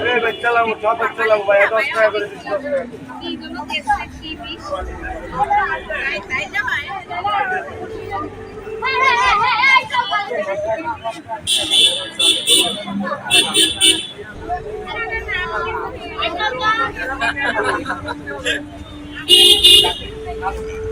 আরে বাচ্চা লাগবো সব বাচ্চা ভাই, দশ টাকা করে দিচ্ছি। দশ টাকা এদিকে না এটা না ভাইয়া আঙ্কেল একটা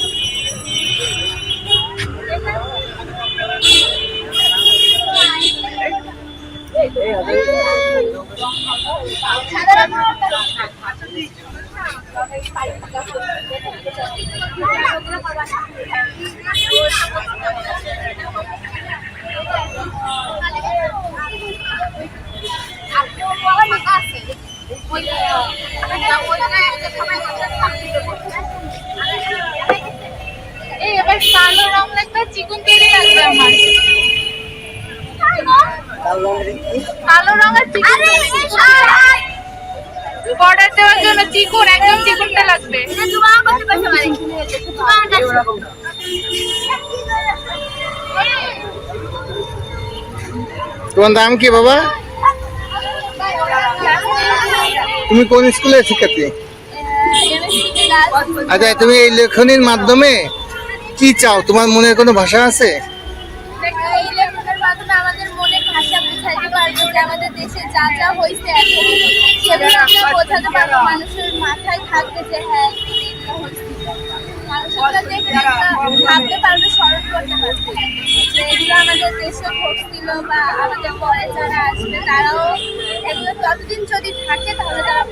এই এবার কালো রং লাগবে চিকন তেলে লাগবে আমার। কালো রঙের বর্ডার দেওয়ার জন্য চিকন একদম চিকনটা লাগবে। তোমার নাম কি বাবা? তুমি কোন স্কুলে শিক্ষার্থী? আচ্ছা তুমি এই লেখনীর মাধ্যমে কি চাও? তোমার মনের কোনো ভাষা আছে? বোঝাতে আমাদের দেশে যা যা হয়েছে এখন সেগুলো আমরা বোঝাতে পারব। মানুষের মাথায় থাকবে যে হ্যাঁ মানুষেরা দেখলে ভাবতে পারবে স্মরণ করতে পারবে। যে এগুলো আমাদের দেশে ঘটছিল বা আমাদের পরে যারা আসবে তারাও এগুলো ততদিন যদি থাকে তাহলে তারা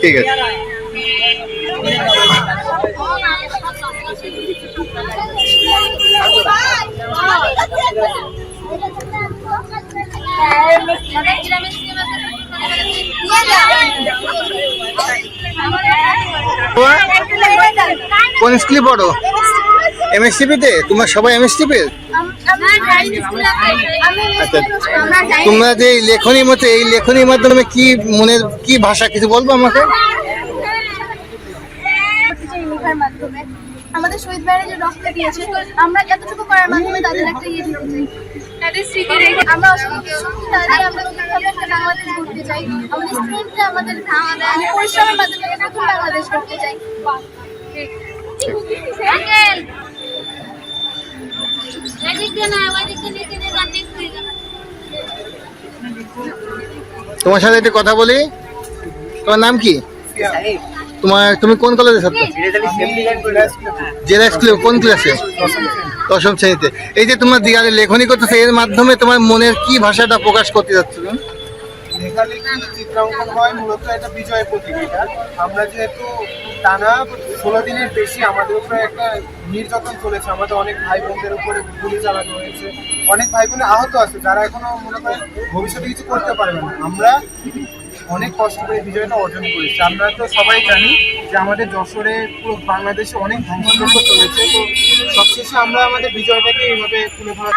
ঠিক আছে। কোন স্কুলে পড়ো? এমএসটিপিতে তোমার সবাই এমএসটিপি আচ্ছা তোমরা যে লেখনীর মধ্যে, এই লেখনীর মাধ্যমে কি মনের কি ভাষা, কিছু বলব আমাকে? আমাদের শহীদ ভাইরা যে রক্ত দিয়েছে আমরা এতটুকু করার মাধ্যমে তাদের একটা ইয়ে দিতে চাই। তাদের স্মৃতি রেখে আমরা তাদের আমরা একটা বাংলাদেশ গড়তে চাই। আমাদের স্টুডেন্টরা আমাদের পরিশ্রমের মাধ্যমে নতুন বাংলাদেশ গড়তে চাই। আঙ্কেল! এদিক দিয়ে না ওইদিক দিয়ে নিচে দিয়ে যান নেক্সট যাবে তোমার সাথে একটু কথা বলি? তোমার নাম কি? তোমার, তুমি কোন কলেজে ছাত্র? জেলা স্কুলে কোন ক্লাসে দশম শ্রেণীতে। এই যে তোমার দিয়ালে লেখনী করতেছে, এর মাধ্যমে তোমার মনের কি ভাষাটা প্রকাশ করতে যাচ্ছ তুমি? চিত্রাঙ্কন হয় মূলত এটা আমরা যেহেতু টানা ষোলো দিনের বেশি, আমাদের উপরে একটা নির্যাতন চলেছে। আমাদের অনেক ভাই বোনদের উপরে গুলি হয়েছে। অনেক ভাই আহত আছে, যারা ভবিষ্যতে কিছু করতে না। আমরা অনেক কষ্ট করে বিজয়টা অর্জন করেছে। আমরা তো সবাই জানি যে আমাদের যশোরে পুরো বাংলাদেশে অনেক ধ্বংসযজ্ঞ চলেছে। তো সবশেষে আমরা আমাদের বিজয়টাকে এইভাবে তুলে ধরার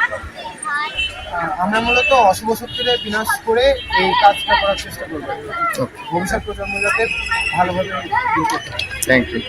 আমরা মূলত অশুভ শক্তিকে বিনাশ করে এই কাজটা করার চেষ্টা করব। ভবিষ্যৎ প্রজন্ম যাতে ভালোভাবে। Thank you